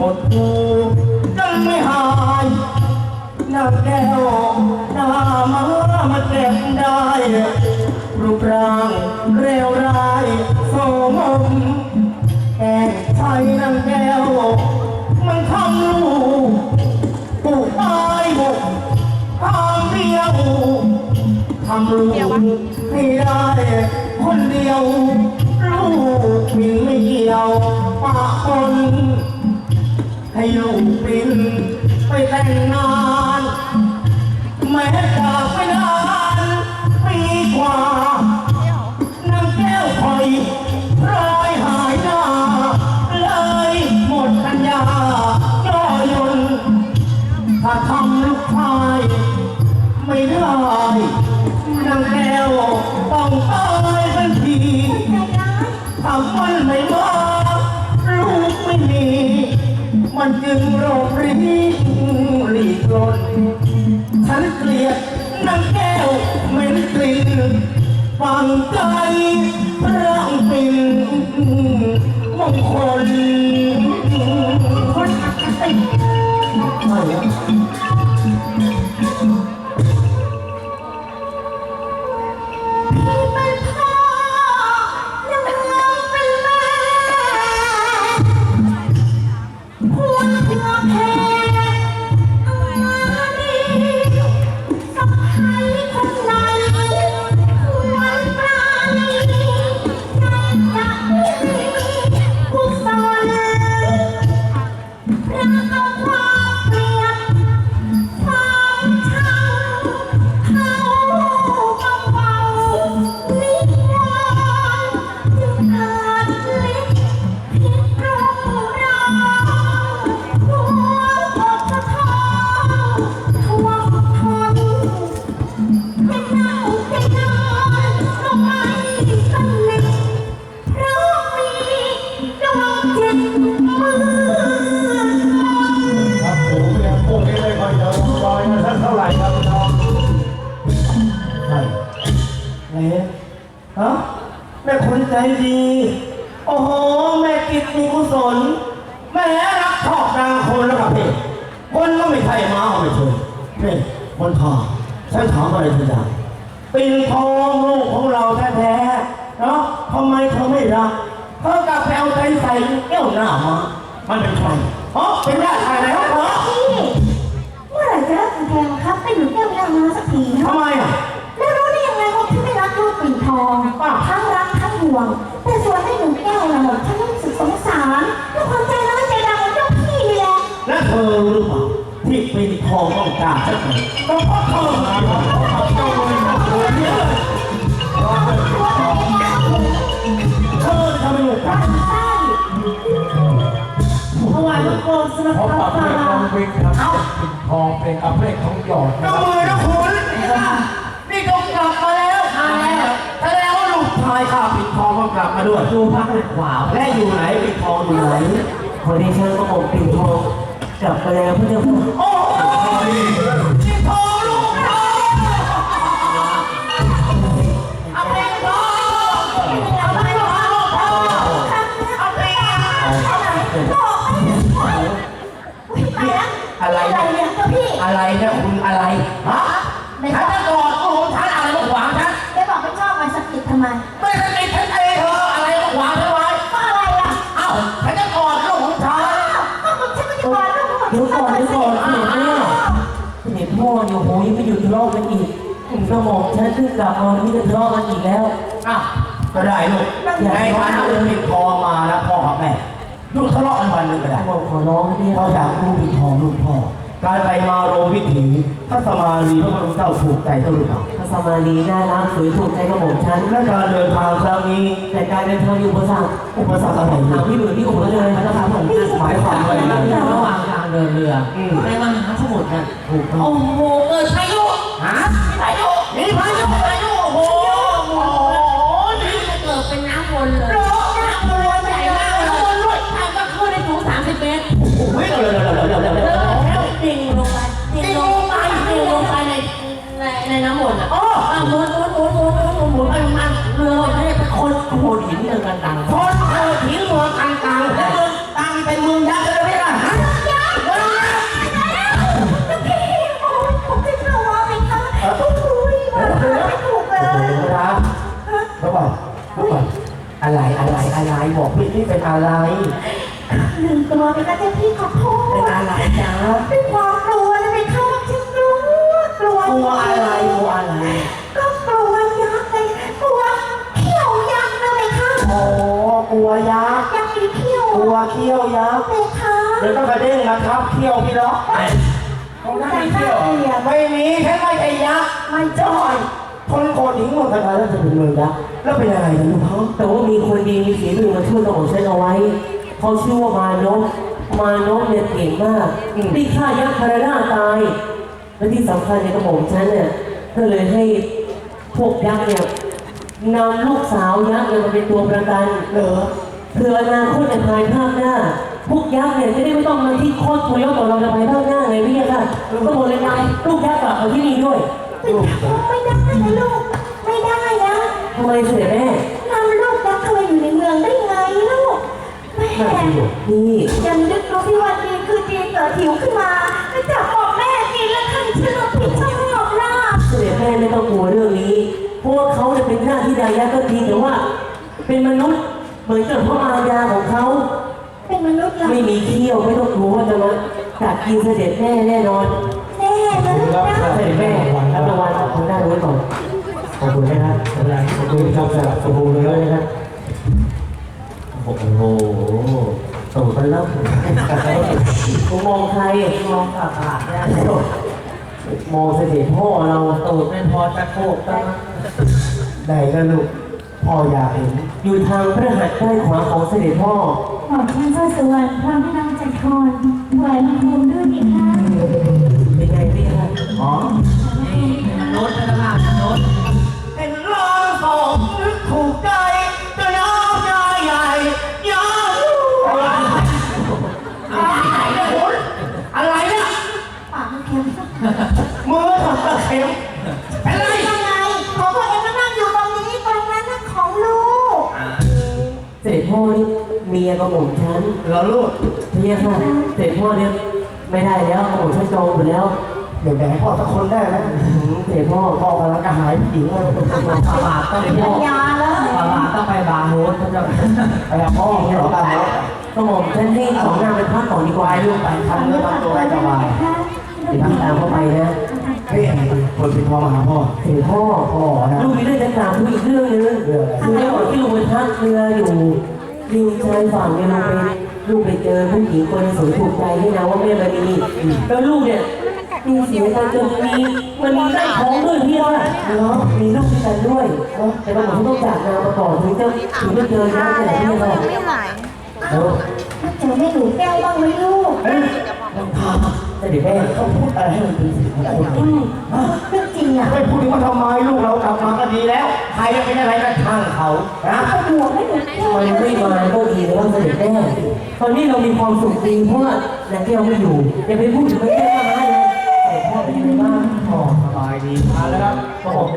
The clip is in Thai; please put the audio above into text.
หดหูยังไม่หายน้าแก้วน้ามามาเต็มได้ รูปร่างเร็วร้ายโสมมแก่ไทยนางแก้ว มันทำลูกปูกตายบุกทำเดียวทำลูกไม่ได้คนเดียว ลูกมีไม่เดียวปะคน ให้ลูกบินไปแต่งงานแม้จากไปนานปีกว่านางแก้วคอยร้อยหายหน้า เลยหมดปัญญาย่อยนถ้าทำลูกชายไม่ได้นางแก้วต้องตายทันทีทำมันไม่มา มันจึงรบรีหลีกลนฉันเกลียดนางแก้วเหม็นกลิ่นฟังใจร่างเป็นมงคลคนอั ใจดี โอ้โห แม่กิตมีกุศล แม่รักชอบนางคนแล้วกับพี่คนก็ไม่ใช่ม้าก็ไม่ใช่นี่คนพาฉันถามอะไรเธอได้ปินทองลูกของเราแท้ๆเนาะทำไมเธอไม่รักเธอกลับไปเอาใจใส่เกี้ยวหน้ามามันเป็นใครอ๋อเป็นญาติใครแล้วเหรอพี่เมื่อไหร่จะเลิกกำแพงครับไปอยู่แก้วย่างมาสักทีทำเนาะไมอะแล้วรู้ได้ยังไงว่าพี่ไม่รักลูกปิ่นทองทั้งรักทั้ง ห่วง แต่ส่วนให้หนูแก้วน่ะหมดฉันรู้สึกสงสารแล้วความใจร้ายใจดำของเจ้าพี่นี่แหละและเธอรู้หรือเปล่าที่ปินทองต้องการฉันไหมก็เพราะเธอมาเพราะเจ้าเลยนะเธอเนี่ยเธอทำไมลูกกันใช่ถวายพระโกศสนับเพราะพประรับพเพลงาน้องวิกครับเป็นทองเป็นอัพเพลงของหยอดนะก็ครับมือนะคุณนี่ก็กลับมาแล้วมาแล้วแสดงว่าลูกชายข้าปิดทองก็กลับ มาด้วยดูพักหนึ่งขวาและอยู่ไหนปิดทองอยู่ไหนคนที่เชิญก็บอกปิ่นทองกลับไปแล้วพระเจ้าค่ะโอ้โหปิดทองลูกเราเอาไปทองเอาไปทองเราเอาไปอะไรอะไรเนี่ยอะไรเนี่ยคุณอะไรฮะ เดี๋ยวก่อนเดี๋ยวก่อนเสด็จแม่เสด็จพ่อเนี่ยโหยังไม่หยุดทะเลาะกันอีกกระหม่อมฉันขึ้นกลับมาวันนี้จะทะเลาะกันอีกแล้วอ้าวก็ได้ลูกในฐานะเป็นปิดทองมาแล้วพ่อกับแม่ลูกทะเลาะกันวันหนึงก็กได้ระหม่อมขอร้องให้เนี่ยพ่ออยากรู้ปิดทองลูกพ่อ การไปมาโรงวิถีพระสมารีพระพุทธเจ้าถูกใจเจ้าหรือเปล่าพระสมารีน่ารักสวยถูกใจกระหม่อมฉันและการเดินทางครั้งนี้แต่การเดินทางอยู่อุปสรรคอุปสรรคอะไรถามพี่หมื่นพี่โอ๋เลยพระเจ้าค่ะผมหมายความว่าอย่างไรระหว่างทางเดินเรืออมในมหาสมุทรน่ะถูกต้องโอ้โหเกิดพายุฮะ โขดหินเดินกันดังคนเออทิ้งเมืองกลางกลางแล้วเมืองกลางเป็นเมืองยักษ์เลยไม่ล่ะฮะเมืองยักษ์พี่โอ้ยผมจะกลัวไหมคะโอ้ยมาไม่ถูกเลโอ้ยโหนะเดี๋ยวก่อนเดี๋ยวก่อนอะไรอะไรอะไรบอกพี่นี่เป็นอะไร ลืมตัวไปก็จะพี่ขอโทษเป็นอะไรจ๊ะเป็นความกลัวนะเป็นข้าฉันกลัวกลัวกลัวอะไรกลัวอะไร ยักษ์ยักษ์มีเขี้ยวกลัวเขี้ยวยักษ์เพคะเดี๋ยวก็กระเด้งมาทับเขี้ยวพี่ล็อกของท่านมีเที่ยวเหรอไม่มีแค่ไม่ใช่ยักษ์มันจอยคนโกรธหญิงหมดขนาดแล้วจะเป็นเมืองยักษ์แล้วเป็นยังไงกันลูกเขาแต่ว่ามีคนดีมีฝีมือมาช่วยกระหม่อมฉันเอาไว้เขาชื่อว่ามานพมานพเนี่ยเก่งมากที่ฆ่ายักษ์คาราดาตายและที่สำคัญในยกระหม่อมฉันเนี่ยก็เลยให้พวกยักษ์เนี่ยนำลูกสาวยักษ์เนี่ยมาเป็นตัวประกันเหรอ เพื่ออนาคตในภายภาคหน้า พวกยักษ์เนี่ยจะได้ไม่ต้องมาที่โคตรทรยศต่อเราในภายภาคหน้าไงพี่ค่ะก็หมดเลยนำลูกยักษ์กลับมาที่นี่ด้วยเป็นไม่ได้นะลูก ไม่ได้นะทำไมเสียแม่นำลูกยักษ์เข้ามาอยู่ในเมืองได้ไงลูกแม่นี่ ไม่มีเขี้ยวไม่ต้องกลัวว่าจะมากัดกินเสด็จแม่แน่นอนแน่นะลูกนะเสด็จแม่รับรางวัลทางด้านนู้นก่อนขอบคุณนะครับขอบคุณครับสำหรับสบู่เลเลยยนะครับโอ้โหสูงไปแล้วผมมองใครมองขาขาดได้มองเสด็จพ่อเราตูดไม่พอตะโคกตั้งไหนกันลูกพ่ออยากเห็นอยู่ทางพระหัตถ์ด้านขวาของเสด็จพ่อ หม่อมท่านก็สวนพระพี่นางจักรพรถวายบังคมด้วยดีค่ะเป็นไงพี่ครับอ๋อโน้ตนะครับโน้ตเห็นร้องสองนึกถูกใจจะน้องใหญ่ใหญ่ยาวอะไรเนี่ยปากมันเค็มสักมือทำตะเข็ม หม่อมฉันเหรอลูกเมียค่ะเสด็จพ่อเนี่ยไม่ได้แล้วกระหม่อมฉันจองหมดแล้วเดี๋ยวแบ่งให้พ่อสักคนได้ไหมอื้อหือเสด็จพ่อพ่อกำลังกระหายผู้หญิงเลยปาบาทต้องไปปัญญาแล้วปาบาทต้องไปบาร์โฮสเขาจะไปหาพ่อเนี่ยเหรอบ้านเนาะกระหม่อมฉันให้สองนางไปพักก่อนดีกว่าไปลูกไปทำเนื้อทำตัวให้สบายเดี๋ยวพี่ตามเข้าไปนะเฮ้ยคนเป็นพ่อมาหาพ่อเสด็จพ่อพ่อนะลูกมีเรื่องจะกล่าวคุยอีกเรื่องนึงเรื่องอะไรคือระหว่างที่ลูกไปพักเรืออยู่ ริมชายฝั่งเนี่ยลูกไปลูกไปเจอผู้หญิงคนสวยถูกใจที่นะว่าแม่มณีแล้วลูกเนี่ยมีเสียงกันจนมีมันมีได้ท้องด้วยพี่ว่าเนาะมีลูกด้วยกันด้วยแต่ว่าผมต้องจากนางมาก่อนถึงจะถึงจะเจอนะแต่พี่ว่าแล้วเจอแม่หนูแก้วบ้างไหมลูกเฮ้ยแต่เดี๋ยวแม่เขาพูดอะไรให้มันเป็นสิ่งของคน มันไม่มาก็ดีแล้วเสด็จแม่ตอนนี้เรามีความสุขจริงเพราะว่านางแก้วไม่อยู่อย่าไปพูดถึงแม่แก้มาเลยแต่พ่อเป็นยังไงบ้างพ่อสบายดีมาแล้วครับก็บ